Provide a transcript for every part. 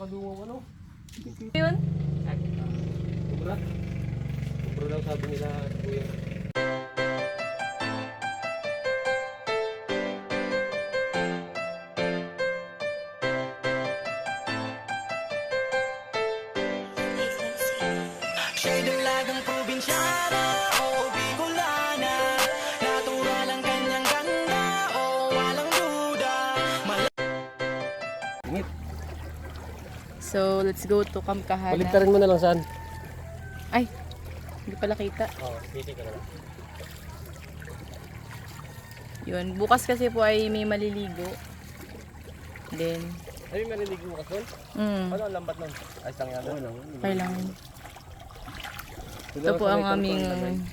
Napakadungaw ano? Yun? Kubra? Kubra daw sabi nila kuya. So, let's go to Kamkahana. Baliktarin mo na lang saan? Ay, hindi pala kita. Oo, oh, piti ka na lang. Yun, bukas kasi po ay may maliligo. Then, Ay, may narinig mo kasol? mm, Ano ang lambat nun? Ay, lang yan. Ano? kailangan. Ito po ang aming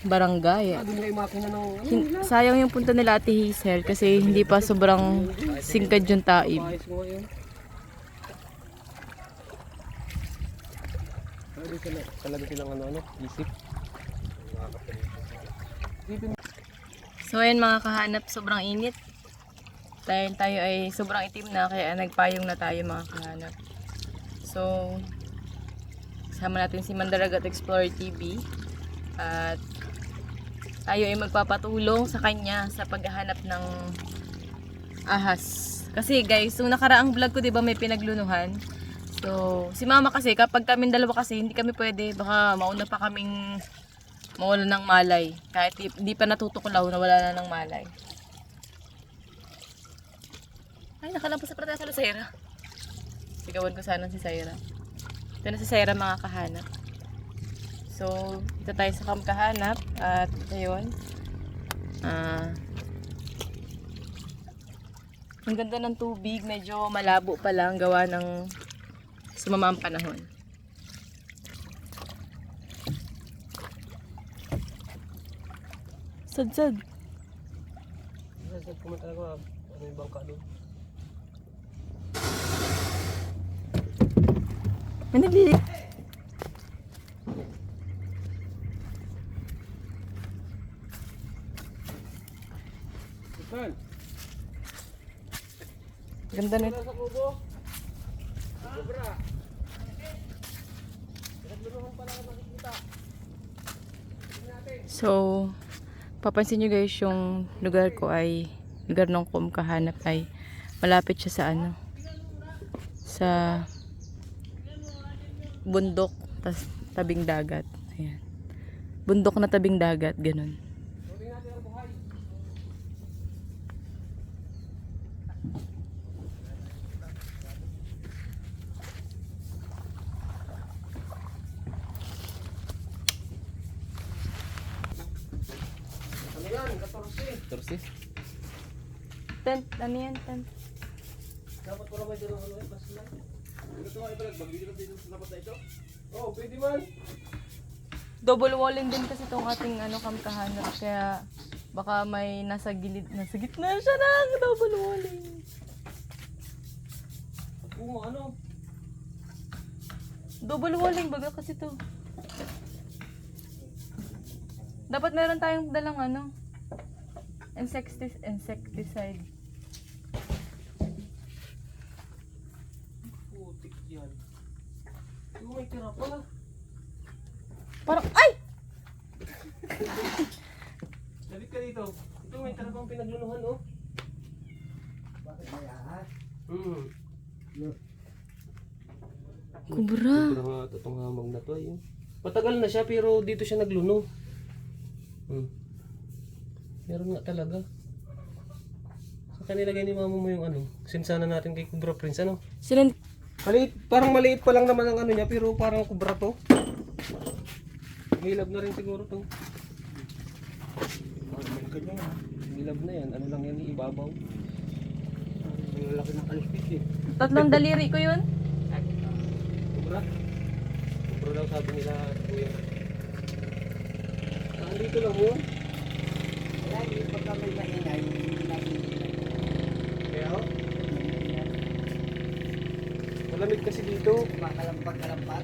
barangay. Ah, doon ano? Hin- sayang yung punta nila Ate Hazel kasi hindi pa sobrang singkad yung taib. Talaga sila, talaga silang ano, ano, isip. So ayun mga kahanap, sobrang init. Dahil tayo ay sobrang itim na kaya nagpayong na tayo mga kahanap. So, kasama natin si Mandaragat Explorer TV. At tayo ay magpapatulong sa kanya sa paghahanap ng ahas. Kasi guys, yung nakaraang vlog ko 'di ba may pinaglunuhan. So, si mama kasi kapag kami dalawa kasi hindi kami pwede baka mauna pa kaming mawala ng malay. Kahit di, di pa natutuklaw, nawala na ng malay. Ay, nakalampas sa pala sa Lucera. Sigawan ko sana si Saira. Ito na si Saira mga kahanap. So, ito tayo sa camp kahanap. At ayun. Ah, ang ganda ng tubig. Medyo malabo pa lang gawa ng sumama ang panahon. Sad-sad. Sasad ko talaga, ano yung bangka doon. Saan? Ganda nito. Wala sa kubo. Kubra. Pinaglunuhan pala ako nakikita. So, papansin nyo guys, yung lugar ko ay, lugar ng kumkahanap ay malapit siya sa ano, sa bundok, tas tabing dagat. Ayan. Bundok na tabing dagat, ganun. Tent, ano yan, tent? Dapat pala may dalawang ano eh, basta lang. Ito nga magbili ka dito sa dapat na ito? Oo, oh, pwede man. Double walling din kasi itong ating ano, kamkahanap, kaya baka may nasa gilid, nasa gitna siya ng double walling. Oo, ano? Double walling baga kasi to. Dapat meron tayong dalang ano, insectis insecticide. Putik yan. Yung may tira pala. Parang, ay! Dalit ka dito. Ito may tira pang pinaglunuhan, oh. Bakit may ahas? Hmm. Kubra. Sobrang nga itong hamang na to, ayun. Matagal na siya pero dito siya nagluno. Hmm. Meron nga talaga. Sa kanila ni mama mo yung ano, sinsana natin kay Kubra Prince, ano? Sinan, Maliit, parang maliit pa lang naman ang ano niya, pero parang kubra to. Hilab na rin siguro to. Hilab na yan, ano lang yan, ibabaw. Ang laki ng kalispit eh. tatlong daliri ko yun. Kubra daw sabi nila, kuya. Ah, dito lang yun? Lagi pagka may maingay, Kaya oh. Malamig kasi dito. kumakalampak-kalampak.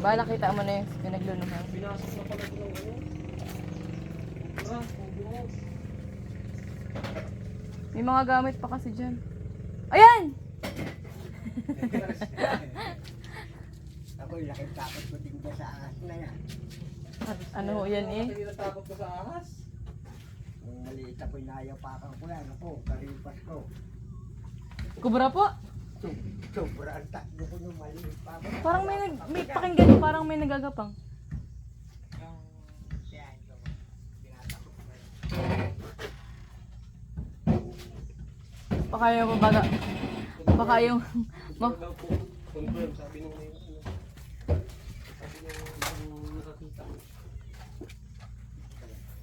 Bala kita mo na yung pinaglunuhan. Binasok na pala ito ng ano. Bungos. May mga gamit pa kasi dyan. Ayan! Ako, laking takot ko din dyan sa ahas na yan. Ano ho yan eh? Hindi natakot ka sa ahas. Nung maliit ako, inayapakan ko yan. Ako, karipas ko. Kubra po. So, sobrang takbo ko nung maliit pa ako. Parang may, nag, may pakinggan, parang may nagagapang. Yung, yung, ko. Baka yung baga. Baka yung... Ma- confirm, sabi nung may. Sabi nung nakakita.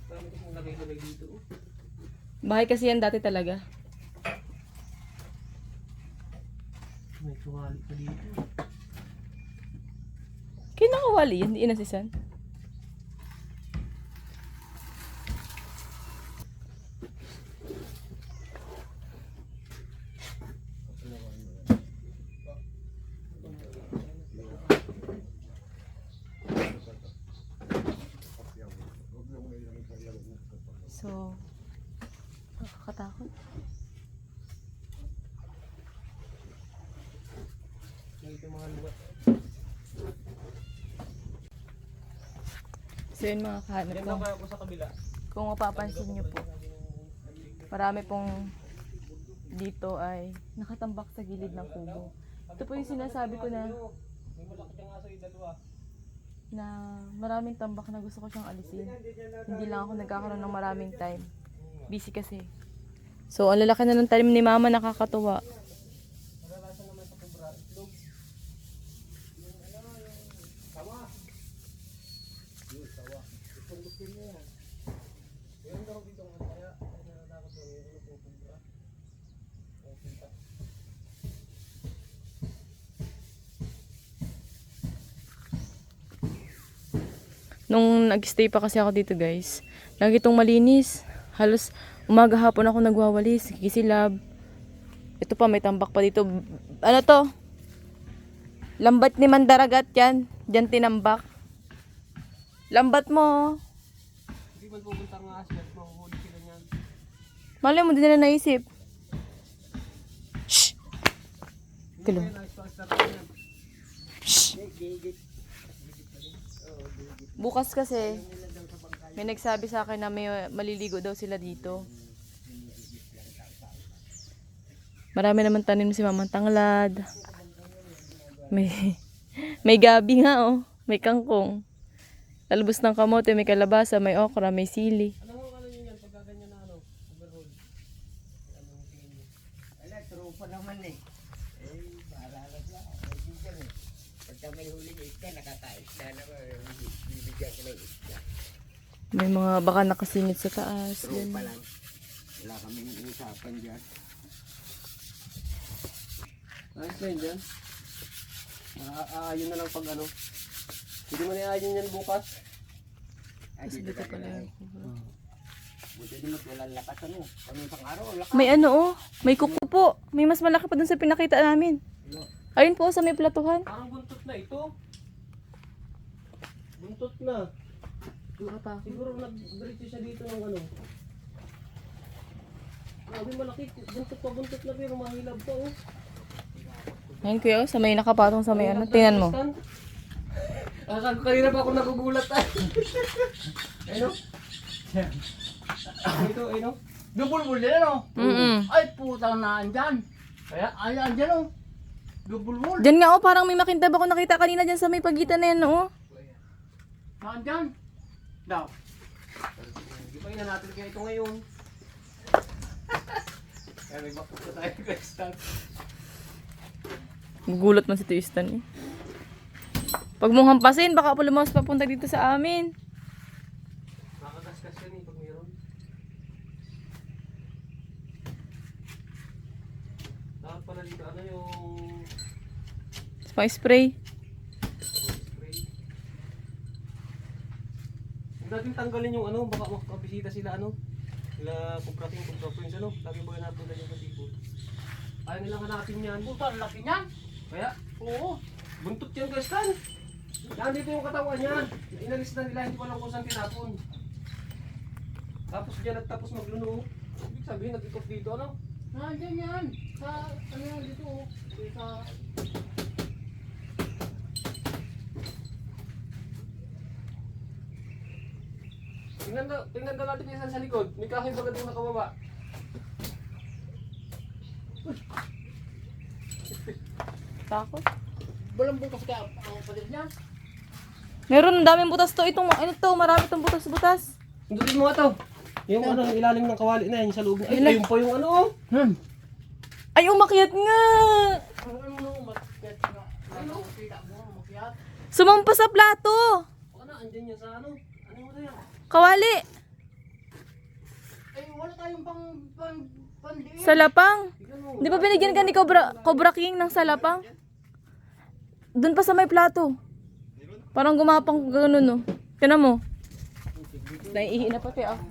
Dami kasing lagay-lagay dito. Bahay kasi yan dati talaga. May tuwali pa dito. Kaya nakawali yan, hindi inasisan. So, nakakatakot. So yun mga kahanap ko. Kung mapapansin nyo po, marami pong dito ay nakatambak sa gilid ng kubo. Ito po yung sinasabi ko na na maraming tambak na gusto ko siyang alisin. Hindi lang ako nagkakaroon ng maraming time. Busy kasi. So, ang lalaki na ng talim ni mama nakakatuwa. Nung nag-stay pa kasi ako dito guys, lagi itong malinis. Halos umaga hapon ako nagwawalis, kikisilab. Ito pa, may tambak pa dito. Ano to? Lambat ni Mandaragat yan. Diyan tinambak. Lambat mo. Hindi man pupunta ang aso at mahuhuli sila niyan. Malay mo, di na naisip. Shh! Kalo. Nice to start yan. Bukas kasi, may nagsabi sa akin na may maliligo daw sila dito. Marami naman tanim si Mamang Tanglad. May, may gabi nga oh. May kangkong. Talbos ng kamote, may kalabasa, may okra, may sili. May mga baka nakasingit sa taas. Tropa. Wala kaming usapan dyan. Ayos na yun dyan. Yun na lang pag ano. Hindi mo na iayon yan bukas. Ay, dito ka pala. Buti din mo walang lakas ano. Kami isang araw, lakas. May ano oh, may kuko po. May mas malaki pa dun sa pinakita namin. Ayun po sa may platuhan. Parang buntot na ito. Buntot na. Siguro nag-diretso siya dito ng ano. Grabe malaki. Buntot pa buntot na pero mahilab pa oh. Ayun kuya, sa may nakapatong sa may ano. Tingnan mo. Akala ko kanina pa ako nagugulat ah. Ayun oh. Ito, ayun oh. Dubul-bul din ano? Mm Ay putang na andyan. Kaya ay andyan oh. Dubul-bul. Diyan nga oh, parang may makintab ako nakita kanina dyan sa may pagitan na yan oh. Andyan. Daw. Na natin kaya ito ngayon. Kaya may bakit tayo guys. Gugulat man si Tristan eh. Pag mong hampasin, baka po lumawas papunta dito sa amin. Nakakaskas yan eh pag mayroon. Dapat pala dito ano yung Pang spray. natin tanggalin yung ano, baka makakabisita sila ano. Sila kuprating kumpra ano. Lagi ba natin na yung katipo. Ayaw nilang hanapin yan. Putang laki niyan. Kaya, oo. Buntot yan guys kan. Nandito yung katawan niya. Inalis na nila, hindi ko alam kung saan tinapon. Tapos diyan nagtapos magluno. Ibig sabihin, nag-ikot dito, ano? Nandiyan yan. Sa, ano yan dito, oh. Sa... Tingnan daw, tingnan daw natin yung sa likod. May kahoy baga doon nakababa. Uy! Takot. Walang bukas kaya ang palit niya. Meron, ang daming butas to. Itong, ano to, marami tong butas-butas. Hindutin mo nga to. Yung ano, yung ilalim ng kawali na yan, sa loob. Ay, Ilan? ayun pa yung ano oh. Hmm. Ay, umakyat nga! Ano ano ano. Ano. Sumampa sa plato! Baka na, andyan yan sa ano. Ano mo na yan? Kawali! Ay wala tayong pang pang pandiin. Salapang! Di ba binigyan ka ni Cobra, Cobra King ng salapang? Doon pa sa may plato. Parang gumapang gano'n, no? Tinan mo. Naiihi na pati ako.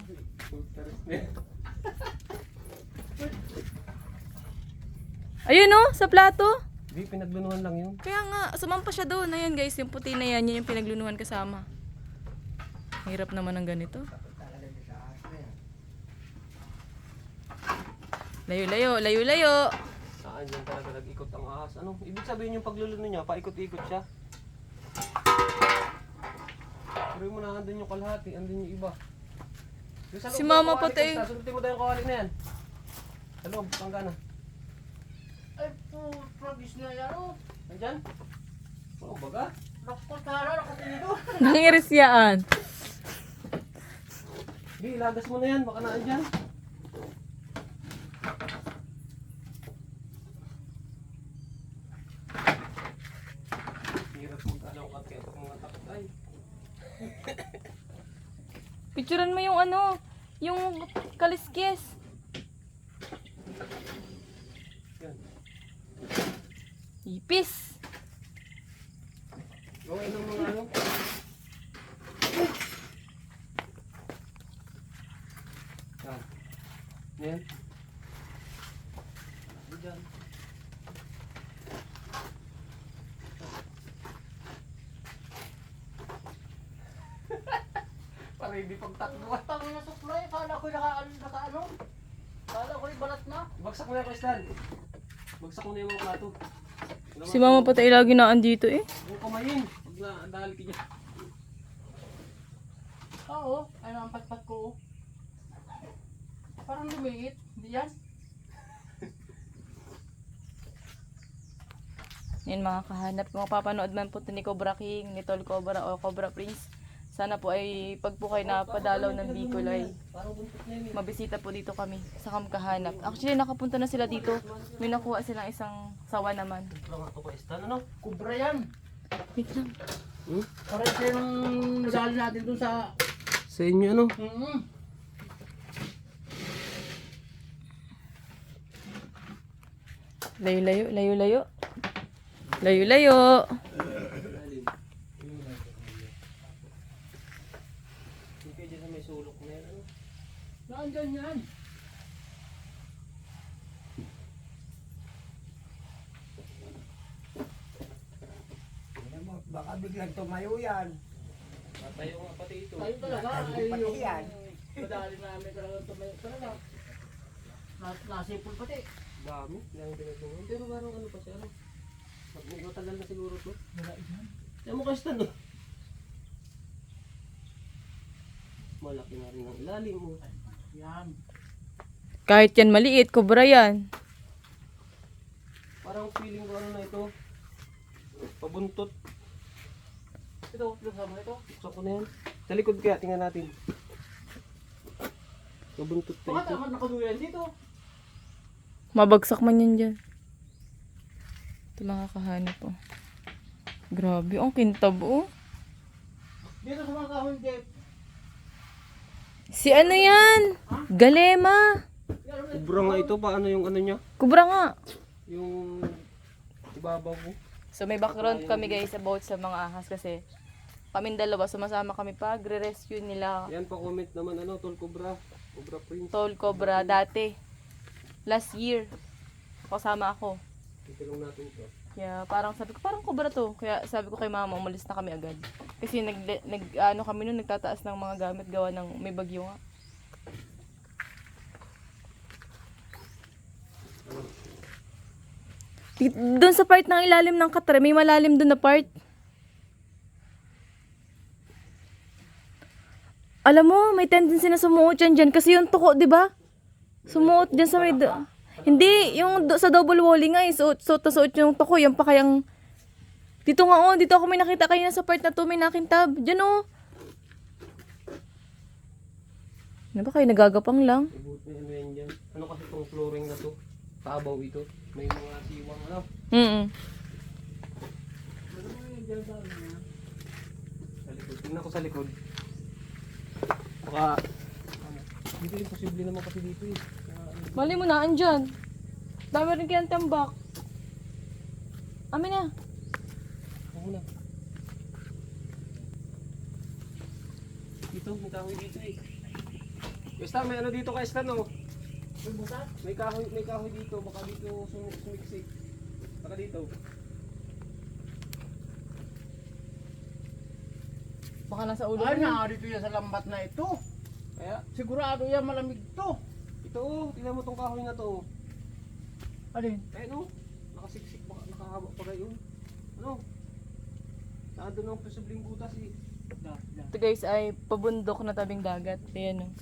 Ayun, no? Sa plato. Di, pinaglunuhan lang yun. Kaya nga, sumampa siya doon. Ayan guys, yung puti na yan, yun yung pinaglunuhan kasama. Hirap naman ng ganito. Layo-layo, layo-layo. Saan yan talaga nag-ikot ang ahas? Ano? Ibig sabihin yung pagluluno niya, paikot-ikot siya. Pero mo na andun yung kalahati, andun yung iba. Yung sa loob Si Mama kawali, pati. Sundutin mo tayo yung kawali na yan. Sa loob, tangga na. Ay po, pragis na yan oh. Nandyan? Oo, baga. Naku, tara, nakatinito. Nangiris yaan. Di, ilagas mo na yan, baka na andyan. Hirap magkalaw ka kaya pag mga takot ay. Picturean mo yung ano, yung kaliskis. Ipis. Okay ng mga ano. Yan. Yan. Diyan. Para hindi pagtakbo. Tang na suklay, kala ko naka ano, naka ano. Kala ko yung balat na. Bagsak mo na, Kristan. Bagsak mo na yung mga plato. Si mama patay lagi na andito eh. Yung kamayin. Pag na-dahil ka niya. Oo, ano ang patpat ko. oh. Parang lumiit, hindi yan. Yan mga kahanap. Kung mapapanood man po ito ni Cobra King, ni Tol Cobra o Cobra Prince, sana po ay pag po kayo napadalaw ng Bicol ay mabisita po dito kami sa Kamkahanap. Actually, nakapunta na sila dito. May nakuha silang isang sawa naman. Ano? Kubra yan. Wait lang. Hmm? Parang siya yung nagali natin dun sa... Sa inyo ano? Mm Layo-layo, layo-layo. Layo-layo. Kayo dyan sa may sulok na yan. Ano? Nandyan yan. Baka biglang tumayo yan. Matayo nga pati ito. Tayo talaga ay pati yung... yan. Madali namin talaga tumayo talaga. Nas nasipol pati. Dami. Lang pinagtungan. Pero parang ano pa siya. Ano? Mag- Matagal na siguro to. Wala yan. Yan mo Kristan no? Malaki na rin ang ilalim mo. Yan. Kahit yan maliit, Cobra yan. Parang feeling ko ano na ito. Pabuntot. Ito, kasama ito. Buksan ko na yan. Sa likod kaya, tingnan natin. Pabuntot pa Baka ito. tama nakaduyan dito. Mabagsak man yan dyan. Ito mga kahanap oh. Grabe, ang kintab oh. Dito sa mga kahon, Jeff. Si ano yan? Galema. Kubra nga ito. Paano yung ano niya? Kubra nga. Yung ibabaw ko. So may background kami guys about sa mga ahas kasi kami dalawa sumasama kami pag re-rescue nila Yan pa comment naman ano, Tol Cobra. Cobra Prince. Tol Cobra dati. Last year. Kasama ako. Itilong natin to. Kaya parang sabi ko, parang Cobra to. Kaya sabi ko kay mama, umalis na kami agad. Kasi nag, nag ano kami noon, nagtataas ng mga gamit gawa ng may bagyo nga. Doon sa part ng ilalim ng katre, may malalim doon na part. Alam mo, may tendency na sumuot yan dyan. Kasi yung tuko, di ba? Sumuot dyan sa may... do- Hindi, yung do- sa double walling nga, eh, suot, na suot yung tuko. Yan pa kayang... Dito nga, oh. Dito ako may nakita kanina sa part na to. May nakintab. Dyan, oh. Ano ba kayo nagagapang lang? Ano yan dyan. Ano kasi itong flooring na to? Tabaw ito. May mga siwang ano. Mm Sa likod. Tingnan ko sa likod. Baka... Ano, dito imposible naman kasi dito eh. Mali mo na, andyan. Dami rin kayang tambak. Amin na. Ako na. Dito, may kahoy dito eh. Basta may ano dito kay Stan oh. May kahoy, may kahoy dito, baka dito sum sumiksik. Baka dito. Baka nasa ulo Ay, mo. na dito yan sa lambat na ito. Kaya, Sigurado yan malamig to. Ito oh, tingnan mo tong kahoy na to. Alin? Ayun oh, nakasiksik, nakahaba pa kayo. Ano? Nandun ang posibleng butas eh. Da, da. Ito guys ay pabundok na tabing dagat. Ayan oh.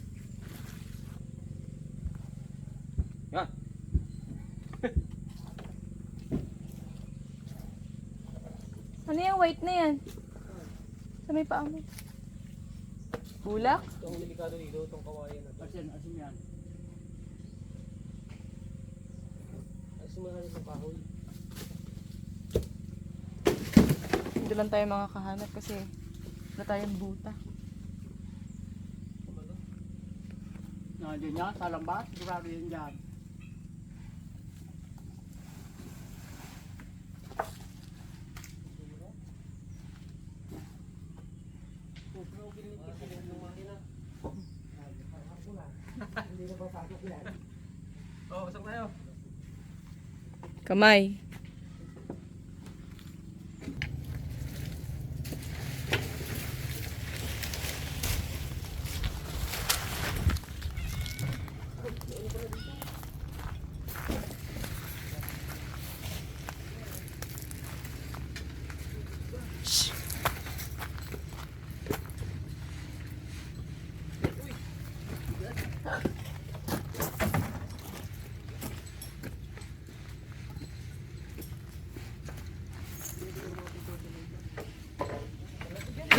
Yan. Ano yung white na yan? Sa may paa mo. Bulak? Ito ang delikado dito, itong kawayan. Asin, asin yan. Ay, sumahan ng kahoy. Hindi lang tayo mga kahanap kasi wala tayong buta. Nandiyan yan, sa lambat. Sigurado yan dyan. 唔系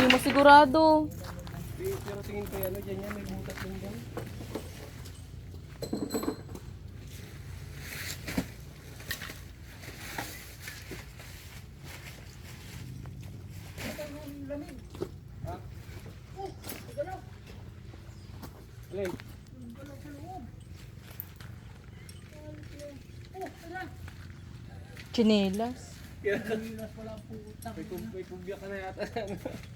Hindi mo sigurado. Pero tingin ko yan, dyan yan, may butas din dyan. Alin? Chinelas. May, kub may kubya ka na yata.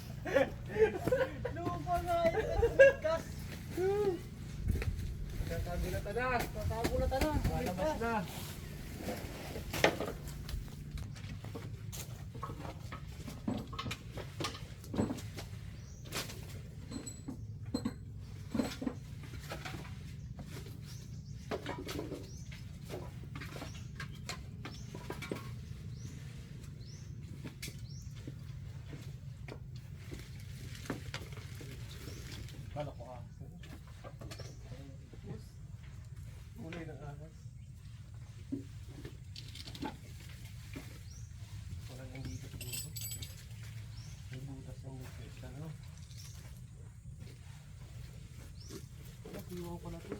Nakiwan ko na to.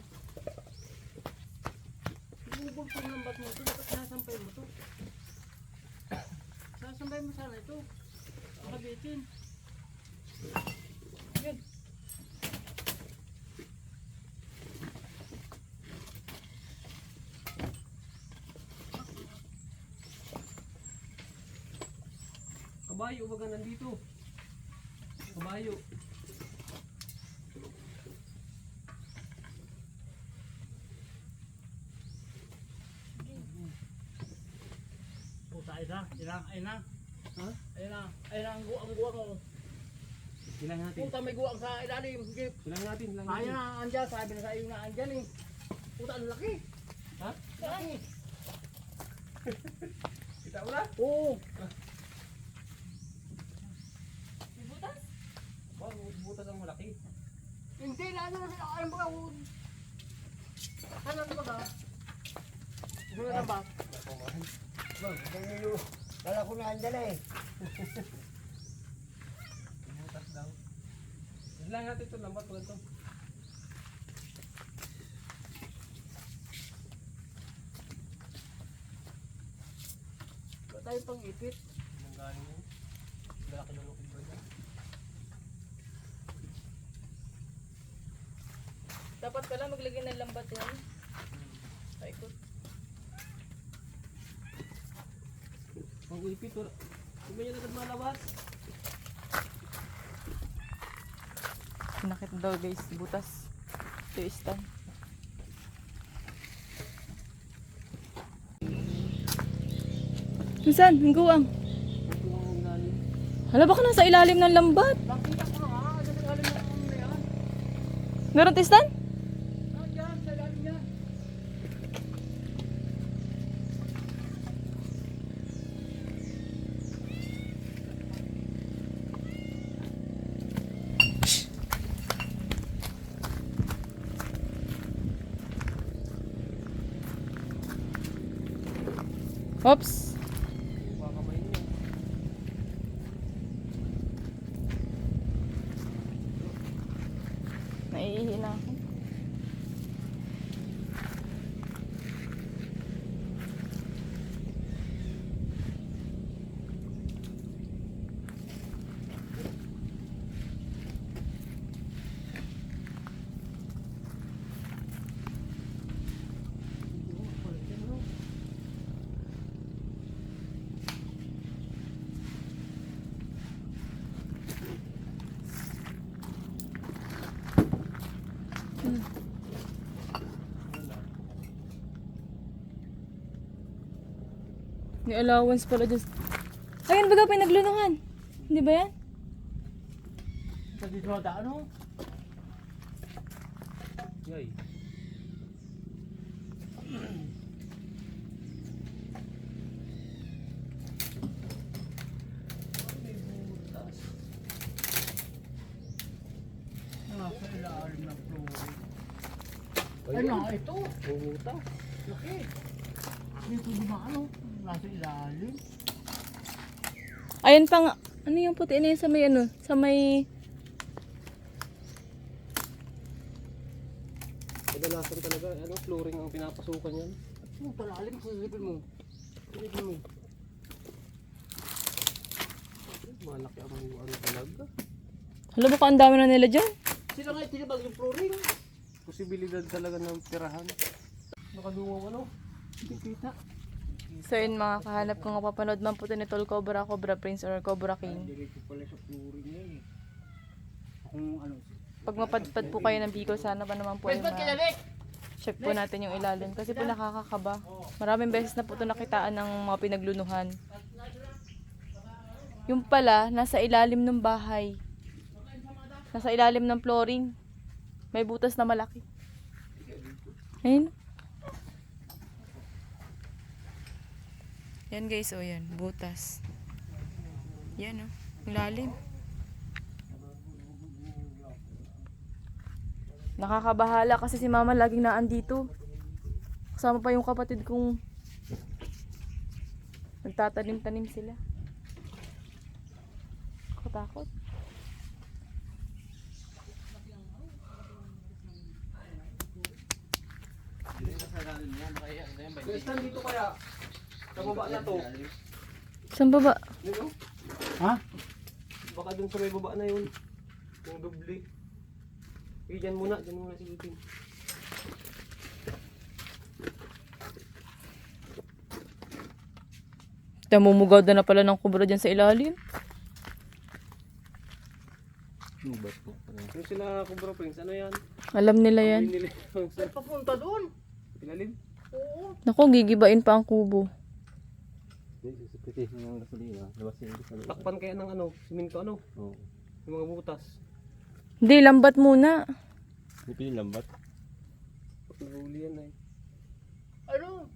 Bubog pa ng bat mo ito. Bakit nasampay mo ito? Sasampay mo sana ito. Makabitin. Yan. Kabayo baga nandito. Kabayo. Puta, ina. Ina, ina. Ha? Ina, ina ang guwang guwang mo. Ilang natin. Puta, may guwang sa ilalim. Jeep. Natin. Ilang Kaya natin. na, andyan. Sabi na sa iyo na andyan eh. Puta, ang laki. Ha? Laki. Kita mo na? Oo. Ba, butas ang malaki. Hindi, ano na sila. Ano ba? Ano ba ba? Ano na ba? Bang, bang nyo. Na andala eh. Butas daw. Yun lang natin ito, lambat ko ito. Wala tayong pang ipit. Ang galing yun. Malaki na lukid ba yan? Dapat pala maglagay ng lambat yan. Paikot. Ipit, ba yun agad malabas? Nakit daw guys, butas. Ito stand. Saan? Ang galing. Hala baka nasa ilalim ng lambat. Nakita ko Ops! May allowance pala dyan. Ayun baga pinaglunuhan. Hindi ba yan? Sa dito ano? Yay. Ano, ito. Butas. Laki. Dito dumano. Ilalim. Ayun pa nga. Ano yung puti na yun sa may ano? Sa may... Kadalasan talaga, ano, flooring ang pinapasukan yan. Oh, palalim. Silipin mo. Silipin mo. Malaki ang ano talaga. Hala baka ang dami na nila dyan. Sila nga tinibag yung flooring. Posibilidad talaga ng tirahan. Nakadungaw ano? Hindi kita. So yun mga kahanap kung mapapanood man po ito ni Tol Cobra, Cobra Prince or Cobra King. Eh. Kung ano, Pag mapadpad po kayo ng Bicol, sana pa naman po ay Ba't ma- kinalik? check po natin yung ilalim. Kasi po nakakakaba. Maraming beses na po ito nakitaan ng mga pinaglunuhan. Yung pala, nasa ilalim ng bahay. Nasa ilalim ng flooring. May butas na malaki. Ayun. Yan guys, o yan. Butas. Yan o. Ilalim. Nakakabahala kasi si mama laging naandito. Kasama pa yung kapatid kong nagtatanim-tanim sila. Katakot. Guys, dito kaya. Sa baba na to. Saan baba? Yun, oh. Ha? Baka dun sa may baba na yun. Yung doble. Eh, dyan muna. Dyan muna silipin. Namumugad na pala ng kubra dyan sa ilalim. Yung sila Cobra Prince, ano yan? Alam nila yan. Papunta doon. ilalim. Oo. Naku, gigibain pa ang kubo. Takpan kaya ng ano, siminto ano? Yung mga butas. Hindi, lambat muna. Pag nahuli yan ay. Ano?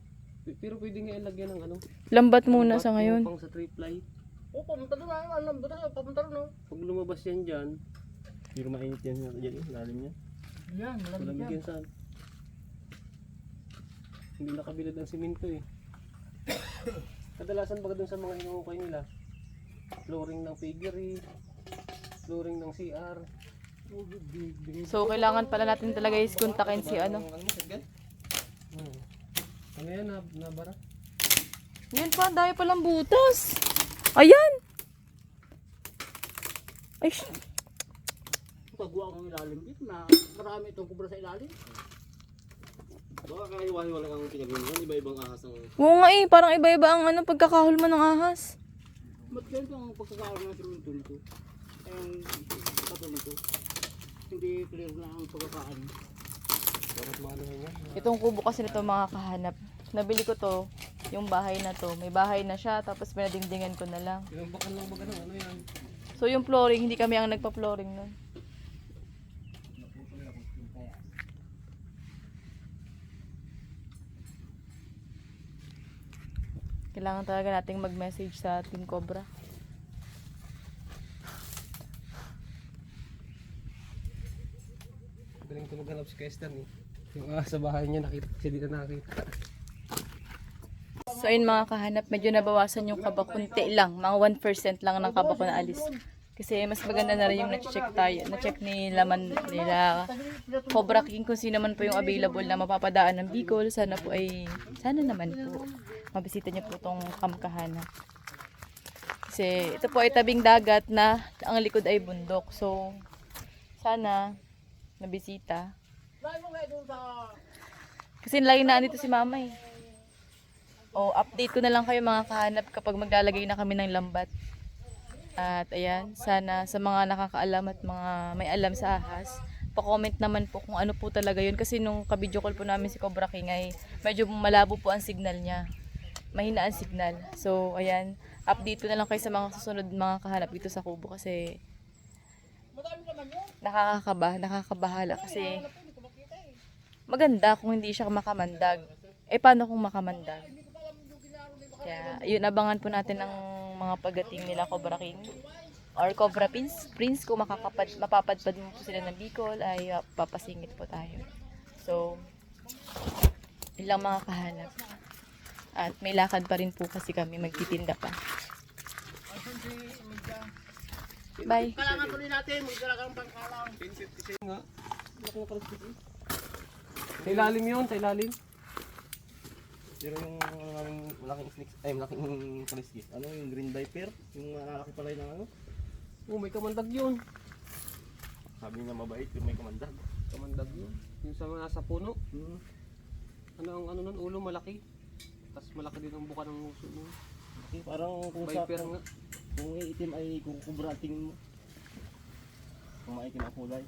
P- Pero pwede nga ilagyan ng ano. Lambat muna bat, sa ngayon. Pang sa trip light. Oo, papunta doon. Ano, alam, buta papunta doon. oh. Pag lumabas yan dyan, Pero mainit yan dyan, eh, lalim niya. Yan, malamig Malamig yan. yan saan. Hindi nakabilad ng simento eh. Kadalasan baga dun sa mga hinukay nila, flooring ng piggery, flooring ng CR. So, kailangan pala natin talaga is kontakin si ano. Ano? Hmm. Ano yan, nab nabara? Yun pa, ang dami palang butas. Ayan! Ay, sh- Pagwa kong ilalim dito na marami itong kubra sa ilalim. Baka kahiwa-hiwa lang ang pinagmumuhan, iba-ibang ahas ang... oo nga eh, parang iba-iba ang ano, pagkakahulma ng ahas. Ba't ganito ang pagkakaroon ng simento nito? Ang kato nito. Hindi clear na ang pagkakaan. Itong kubo kasi nito mga kahanap. Nabili ko to, yung bahay na to. May bahay na siya, tapos pinadingdingan ko na lang. Pinambakan lang baga ng ano yan? So yung flooring, hindi kami ang nagpa-flooring nun. Kailangan talaga nating mag-message sa Team Cobra. Galing ko maghanap si Kestan eh. Yung ahas sa bahay niya, nakita siya dito nakakita. So ayun mga kahanap, medyo nabawasan yung kaba kunti lang. Mga 1% lang ng kaba ko na alis. Kasi mas maganda na rin yung na-check tayo. Na-check ni laman nila Cobra King kung sino man po yung available na mapapadaan ng Bicol. Sana po ay, sana naman po. Mabisita niyo po tong kamkahanap. Kasi ito po ay tabing dagat na ang likod ay bundok. So, sana nabisita. Kasi lagi na dito si mama eh. O, update ko na lang kayo mga kahanap kapag maglalagay na kami ng lambat. At ayan, sana sa mga nakakaalam at mga may alam sa ahas, pa-comment naman po kung ano po talaga yun. Kasi nung kabidyo call po namin si Cobra King ay medyo malabo po ang signal niya. Mahina ang signal. So, ayan, update ko na lang kayo sa mga susunod mga kahanap dito sa kubo kasi nakakakaba, nakakabahala kasi maganda kung hindi siya makamandag. Eh, paano kung makamandag? Kaya, yun, abangan po natin ang mga pagating nila Cobra King or Cobra Prince. Prince, kung makakapad, mapapadpad mo po sila ng Bicol, ay uh, papasingit po tayo. So, yun lang mga kahanap. At may lakad pa rin po kasi kami, magtitinda pa. Bye! kailangan tuloy natin, magdala pangkalang. nga. Sa ilalim yun, sa ilalim. Pero yung aming malaking snakes, ay malaking kaliskis, ano yung green viper, yung malalaki pala yun ng ano, Oh, may kamandag yun. sabi niya mabait, yung may kamandag. Kamandag yun. Yung sa mga sa puno. Hmm. Ano ang ano nun, ulo malaki. Tapos malaki din ang buka ng uso nun. Okay, parang kung sa, Viper nga. kung itim ay kukubrating mo. Kung maitim ang kulay.